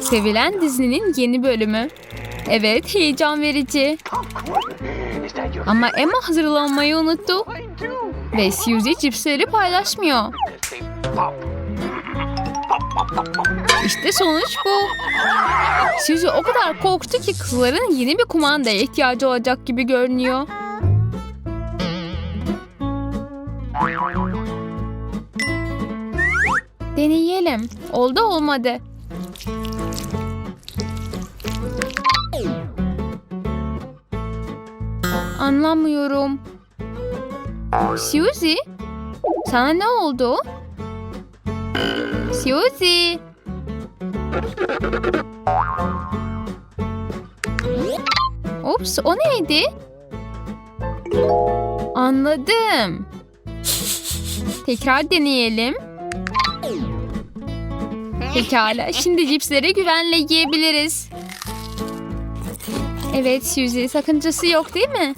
Sevilen dizinin yeni bölümü. Evet, heyecan verici. Ama Emma hazırlanmayı unuttu. Ve Suzy cipsleri paylaşmıyor. İşte sonuç bu. Suzy o kadar korktu ki kızların yeni bir kumandaya ihtiyacı olacak gibi görünüyor. Deneyelim. Oldu olmadı. Anlamıyorum. Suzy? Sana ne oldu? Suzy? Ups, o neydi? Anladım. Tekrar deneyelim. Pekala, şimdi cipsleri güvenle yiyebiliriz. Evet Suzy, sakıncası yok değil mi?